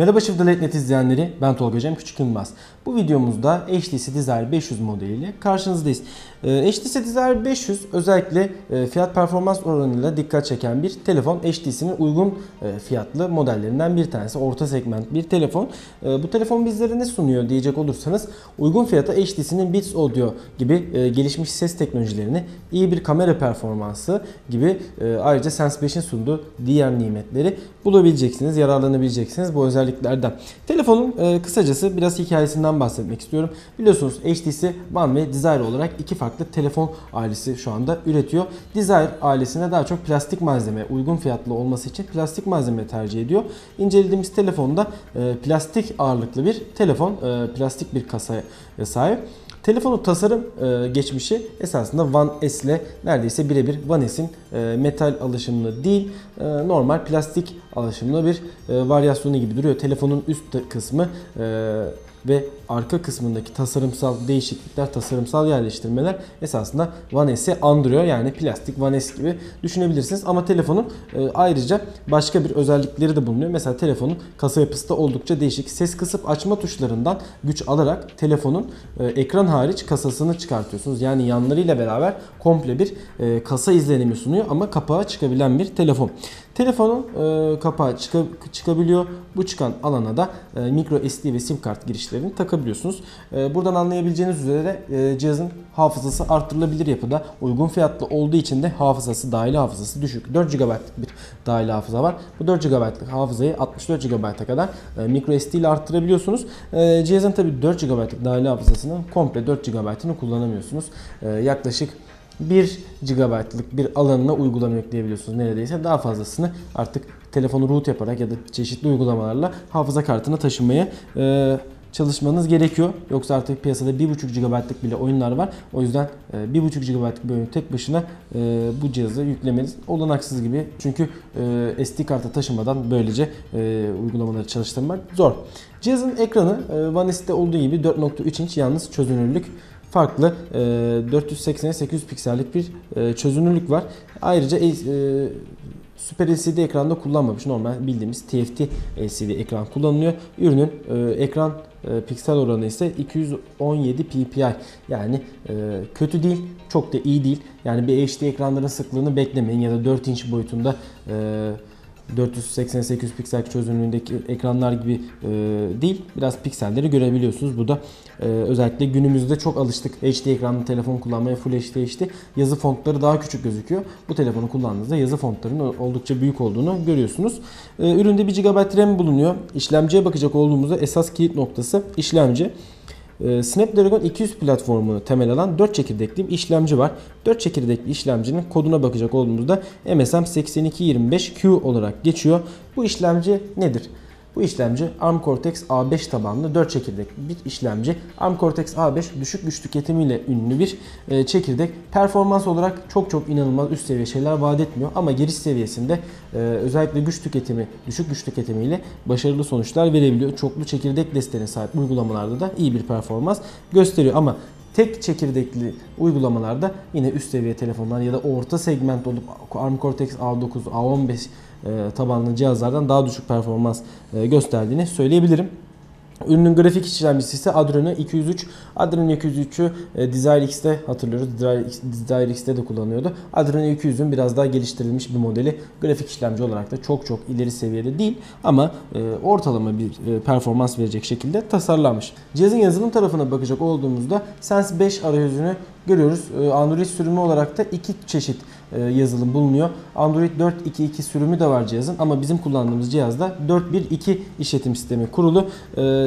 Merhaba Chevrolet.net izleyenleri, ben Tolga Cem Küçük Yılmaz. Bu videomuzda HTC Desire 500 modeliyle karşınızdayız. HTC Desire 500 özellikle e, fiyat performans oranıyla dikkat çeken bir telefon. HTC'nin uygun e, fiyatlı modellerinden bir tanesi. Orta segment bir telefon. E, Bu telefon bizlere ne sunuyor diyecek olursanız uygun fiyata HTC'nin Beats Audio gibi gelişmiş ses teknolojilerini, iyi bir kamera performansı gibi ayrıca Sense 5'in sunduğu diğer nimetleri bulabileceksiniz, yararlanabileceksiniz bu özelliklerden. Telefonun e, kısacası biraz hikayesinden bahsetmek istiyorum. Biliyorsunuz HTC One ve Desire olarak iki farklı telefon ailesi şu anda üretiyor. Desire ailesine daha çok plastik malzeme, uygun fiyatlı olması için plastik malzeme tercih ediyor. İncelediğimiz telefonda e, plastik ağırlıklı bir telefon, e, plastik bir kasaya sahip. Telefonun tasarım e, geçmişi esasında One S ile neredeyse birebir One S'in e, metal alışımlı değil e, normal plastik alışımlı bir varyasyonu gibi duruyor. Telefonun üst kısmı ve arka kısmındaki tasarımsal değişiklikler, tasarımsal yerleştirmeler esasında One S'i andırıyor. Yani plastik One S gibi düşünebilirsiniz. Ama telefonun e, ayrıca başka bir özellikleri de bulunuyor. Mesela telefonun kasa yapısı da oldukça değişik. Ses kısıp açma tuşlarından güç alarak telefonun e, ekran hariç kasasını çıkartıyorsunuz. Yani yanlarıyla beraber komple bir e, kasa izlenimi sunuyor ama kapağı çıkabilen bir telefon. Telefonun e, kapağı çıka, çıkabiliyor. Bu çıkan alana da e, micro SD ve sim kart girişlerini takabiliyorsunuz. E, buradan anlayabileceğiniz üzere e, cihazın hafızası artırılabilir yapıda. Uygun fiyatlı olduğu için de hafızası, dahili hafızası düşük. 4 GB'lık bir dahili hafıza var. Bu 4 GB'lık hafızayı 64 GB'a kadar e, micro SD ile arttırabiliyorsunuz. E, cihazın tabi 4 GB'lık dahili hafızasının komple 4 GB'ını kullanamıyorsunuz. E, yaklaşık 1 GB'lık bir alanına uygulama yükleyebiliyorsunuz neredeyse. Daha fazlasını artık telefonu root yaparak ya da çeşitli uygulamalarla hafıza kartına taşımaya e, çalışmanız gerekiyor. Yoksa artık piyasada 1.5 GB'lık bile oyunlar var. O yüzden e, 1.5 GB'lık bir oyunu tek başına e, bu cihazı yüklemeniz olanaksız gibi. Çünkü e, SD karta taşımadan böylece e, uygulamaları çalıştırmak zor. Cihazın ekranı e, One olduğu gibi 4.3 inç yalnız çözünürlük farklı e, 480'e 800 piksellik bir e, çözünürlük var. Ayrıca e, Super LCD ekranda kullanmamış. Normal bildiğimiz TFT LCD ekran kullanılıyor. Ürünün e, ekran piksel oranı ise 217 ppi. Yani kötü değil, çok da iyi değil. Yani bir HD ekranların sıklığını beklemeyin ya da 4 inç boyutunda e, 488 piksel çözünürlüğündeki ekranlar gibi e, değil. Biraz pikselleri görebiliyorsunuz. Bu da e, özellikle günümüzde çok alıştık HD ekranlı telefon kullanmaya Full HD HD. Yazı fontları daha küçük gözüküyor. Bu telefonu kullandığınızda yazı fontlarının oldukça büyük olduğunu görüyorsunuz. E, üründe 1 GB RAM bulunuyor. İşlemciye bakacak olduğumuzda esas kilit noktası işlemci. Snapdragon 200 platformunu temel alan 4 çekirdekli bir işlemci var. 4 çekirdekli işlemcinin koduna bakacak olduğumuzda MSM 8225Q olarak geçiyor. Bu işlemci nedir? Bu işlemci ARM Cortex A5 tabanlı 4 çekirdekli bir işlemci. ARM Cortex A5 düşük güç tüketimiyle ünlü bir e, çekirdek. Performans olarak çok çok inanılmaz üst seviye şeyler vaat etmiyor ama giriş seviyesinde e, özellikle güç tüketimi, düşük güç tüketimiyle başarılı sonuçlar verebiliyor. Çoklu çekirdek desteğine sahip uygulamalarda da iyi bir performans gösteriyor ama tek çekirdekli uygulamalarda yine üst seviye telefonlar ya da orta segment olup ARM Cortex A9, A15 e, tabanlı cihazlardan daha düşük performans e, gösterdiğini söyleyebilirim. Ürünün grafik işlemcisi ise Adreno 203. Adreno 203'ü e, Desire X'te hatırlıyoruz. Desire X'te de kullanıyordu. Adreno 200'ün biraz daha geliştirilmiş bir modeli. Grafik işlemci olarak da çok çok ileri seviyede değil ama e, ortalama bir e, performans verecek şekilde tasarlanmış. Cihazın yazılım tarafına bakacak olduğumuzda Sense 5 arayüzünü görüyoruz. Android sürümü olarak da iki çeşit yazılım bulunuyor. Android 4.2.2 sürümü de var cihazın ama bizim kullandığımız cihazda 4.1.2 işletim sistemi kurulu.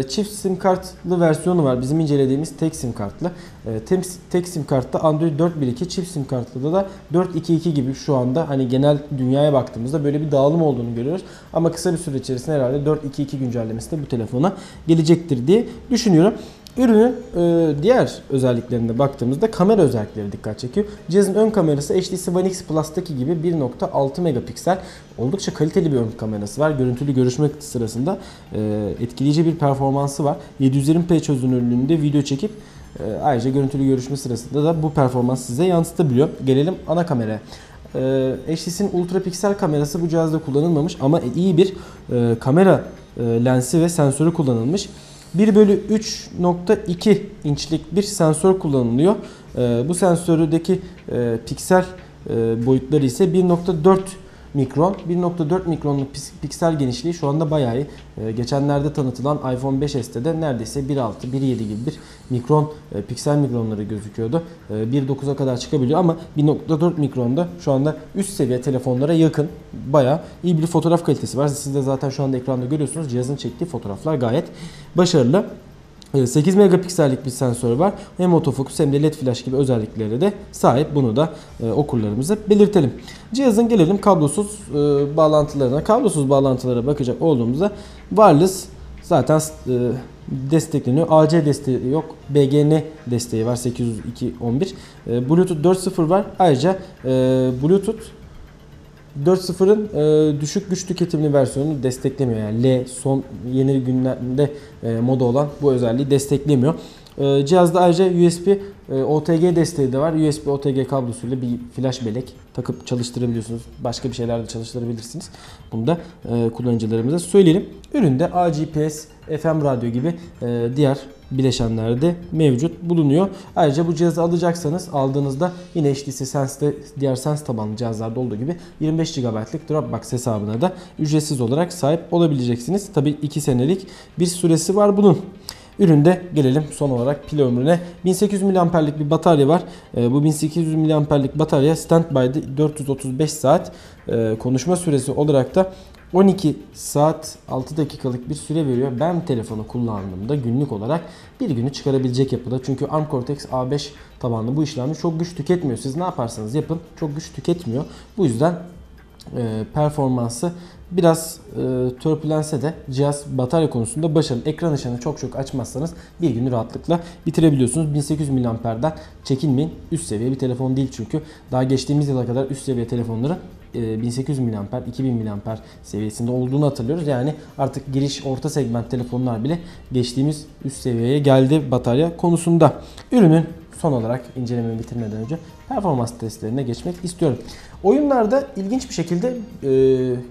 Çift sim kartlı versiyonu var. Bizim incelediğimiz tek sim kartlı. Tek sim kartta Android 4.1.2 çift sim kartlı da 4.2.2 gibi şu anda hani genel dünyaya baktığımızda böyle bir dağılım olduğunu görüyoruz. Ama kısa bir süre içerisinde herhalde 4.2.2 güncellemesi de bu telefona gelecektir diye düşünüyorum. Ürünün e, diğer özelliklerine baktığımızda kamera özellikleri dikkat çekiyor. Cihazın ön kamerası HTC One X Plus'taki gibi 1.6 megapiksel oldukça kaliteli bir ön kamerası var. Görüntülü görüşme sırasında e, etkileyici bir performansı var. 720p çözünürlüğünde video çekip e, ayrıca görüntülü görüşme sırasında da bu performans size yansıtabiliyor. Gelelim ana kameraya. e, HTC'nin ultra piksel kamerası bu cihazda kullanılmamış ama iyi bir e, kamera e, lensi ve sensörü kullanılmış. 1 bölü 3.2 inçlik bir sensör kullanılıyor. E, bu sensördeki e, piksel e, boyutları ise 1.4 mikron. 1.4 mikronluk piksel genişliği şu anda bayağı iyi. Ee, geçenlerde tanıtılan iPhone 5s'te de neredeyse 1.6, 1.7 gibi bir mikron, e, piksel mikronları gözüküyordu. E, 1.9'a kadar çıkabiliyor ama 1.4 mikronda şu anda üst seviye telefonlara yakın. Bayağı iyi bir fotoğraf kalitesi var. Siz de zaten şu anda ekranda görüyorsunuz. Cihazın çektiği fotoğraflar gayet başarılı. 8 megapiksellik bir sensör var. Hem otofokus hem de led flash gibi özelliklere de sahip. Bunu da e, okurlarımıza belirtelim. Cihazın gelelim kablosuz e, bağlantılarına. Kablosuz bağlantılara bakacak olduğumuzda wireless zaten e, destekleniyor. AC desteği yok. BGN desteği var 802.11. Bluetooth 4.0 var. Ayrıca Bluetooth 4.0'ın e, düşük güç tüketimli versiyonunu desteklemiyor. Yani L son yeni günlerde e, moda olan bu özelliği desteklemiyor. E, cihazda ayrıca USB e, OTG desteği de var. USB OTG kablosuyla bir flash bellek takıp çalıştırabiliyorsunuz. Başka bir şeyler de çalıştırabilirsiniz. Bunu da e, kullanıcılarımıza söyleyelim. Üründe AGPS, FM radyo gibi e, diğer bileşenlerde mevcut bulunuyor. Ayrıca bu cihazı alacaksanız aldığınızda yine HTC Sense'de diğer Sense tabanlı cihazlarda olduğu gibi 25 GB'lık Dropbox hesabına da ücretsiz olarak sahip olabileceksiniz. Tabi 2 senelik bir süresi var bunun. Üründe gelelim son olarak pil ömrüne. 1800 mAh'lik bir batarya var. Ee, bu 1800 mAh'lik batarya standby'de 435 saat e, konuşma süresi olarak da 12 saat 6 dakikalık bir süre veriyor. Ben telefonu kullandığımda günlük olarak bir günü çıkarabilecek yapıda. Çünkü ARM Cortex A5 tabanlı bu işlemci çok güç tüketmiyor. Siz ne yaparsanız yapın çok güç tüketmiyor. Bu yüzden e, performansı biraz e, törpülense de cihaz batarya konusunda başarılı. Ekran ışığını çok çok açmazsanız bir günü rahatlıkla bitirebiliyorsunuz. 1800 mAh'den çekinmeyin. Üst seviye bir telefon değil çünkü. Daha geçtiğimiz yıla kadar üst seviye telefonların 1800 mAh, 2000 mAh seviyesinde olduğunu hatırlıyoruz. Yani artık giriş orta segment telefonlar bile geçtiğimiz üst seviyeye geldi batarya konusunda. Ürünün son olarak incelememi bitirmeden önce performans testlerine geçmek istiyorum. Oyunlarda ilginç bir şekilde e,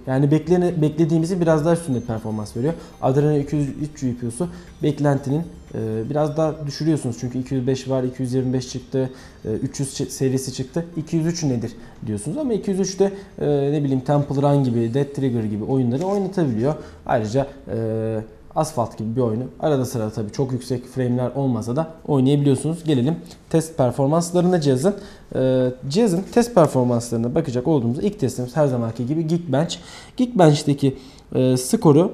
yani beklene, beklediğimizi biraz daha üstünde performans veriyor. Adreno 203 GPU'su beklentinin e, biraz daha düşürüyorsunuz. Çünkü 205 var, 225 çıktı, e, 300 serisi çıktı. 203 nedir diyorsunuz ama 203'te e, ne bileyim Temple Run gibi, Dead Trigger gibi oyunları oynatabiliyor. Ayrıca e, Asfalt gibi bir oyunu arada sırada tabii çok yüksek frame'ler olmasa da oynayabiliyorsunuz. Gelelim test performanslarına cihazın. Ee, cihazın test performanslarına bakacak olduğumuzda ilk testimiz her zamanki gibi Geekbench. Geekbench'teki e, skoru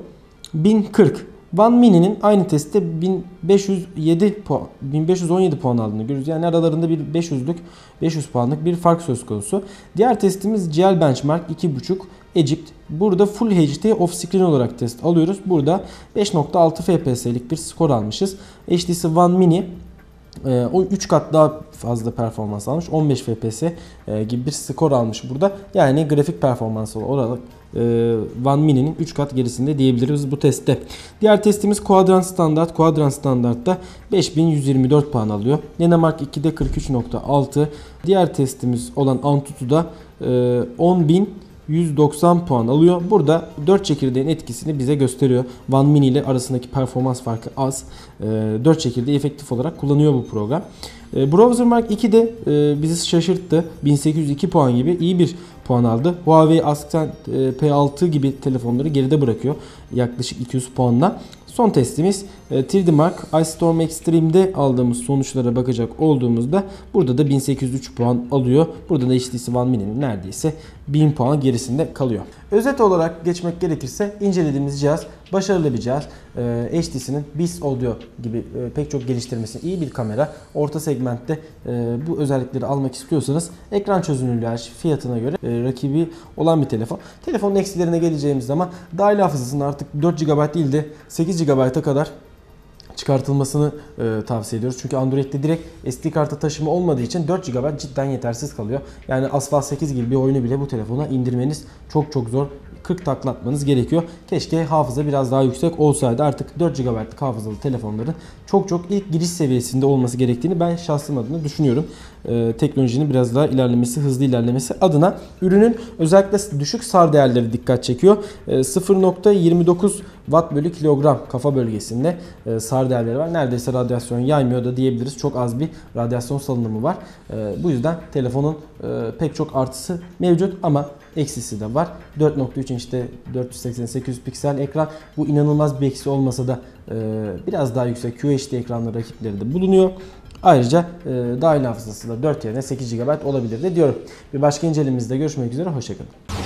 1040. One Mini'nin aynı testte 1507 puan, 1517 puan aldığını görüyoruz. Yani aralarında bir 500'lük 500 puanlık bir fark söz konusu. Diğer testimiz GL Benchmark 2.5 Egypt. Burada Full HD off screen olarak test alıyoruz. Burada 5.6 FPS'lik bir skor almışız. HTC One Mini e, o 3 kat daha fazla performans almış. 15 FPS e, gibi bir skor almış burada. Yani grafik performansı olarak e, One Mini'nin 3 kat gerisinde diyebiliriz bu testte. Diğer testimiz Quadrant Standart. Quadrant Standart'ta 5124 puan alıyor. Nenemark 2'de 43.6. Diğer testimiz olan Antutu'da 10.000 190 puan alıyor. Burada 4 çekirdeğin etkisini bize gösteriyor. One Mini ile arasındaki performans farkı az. 4 ee, çekirdeği efektif olarak kullanıyor bu program. Ee, Browser Mark 2 de e, bizi şaşırttı. 1802 puan gibi iyi bir puan aldı. Huawei Ascent e, P6 gibi telefonları geride bırakıyor. Yaklaşık 200 puanla. Son testimiz 3D e, Ice Storm Extreme'de aldığımız sonuçlara bakacak olduğumuzda burada da 1803 puan alıyor. Burada da HTC One Mini'nin neredeyse 1000 puan gerisinde kalıyor. Özet olarak geçmek gerekirse incelediğimiz cihaz başarılı bir cihaz. Ee, HTC'nin Beats Audio gibi e, pek çok geliştirmesi iyi bir kamera. Orta segmentte e, bu özellikleri almak istiyorsanız ekran çözünürlüğü fiyatına göre e, rakibi olan bir telefon. Telefonun eksilerine geleceğimiz zaman dahil hafızasının artık 4 GB değil de 8 GB'a kadar çıkartılmasını e, tavsiye ediyoruz. Çünkü Android'de direkt SD kartı taşıma olmadığı için 4 GB cidden yetersiz kalıyor. Yani Asphalt 8 gibi bir oyunu bile bu telefona indirmeniz çok çok zor. 40 takla atmanız gerekiyor. Keşke hafıza biraz daha yüksek olsaydı. Artık 4 GB'lık hafızalı telefonların çok çok ilk giriş seviyesinde olması gerektiğini ben şahsım adına düşünüyorum. Ee, teknolojinin biraz daha ilerlemesi, hızlı ilerlemesi adına ürünün özellikle düşük SAR değerleri dikkat çekiyor. Ee, 0.29 watt bölü kilogram kafa bölgesinde e, SAR değerleri var. Neredeyse radyasyon yaymıyor da diyebiliriz. Çok az bir radyasyon salınımı var. Bu yüzden telefonun e, pek çok artısı mevcut ama eksisi de var. 4.3 inçte 480-800 piksel ekran. Bu inanılmaz bir eksi olmasa da e, biraz daha yüksek QHD ekranlı rakipleri de bulunuyor. Ayrıca e, dahil hafızası da 4 yerine 8 GB olabilir de diyorum. Bir başka incelememizde görüşmek üzere. Hoşçakalın.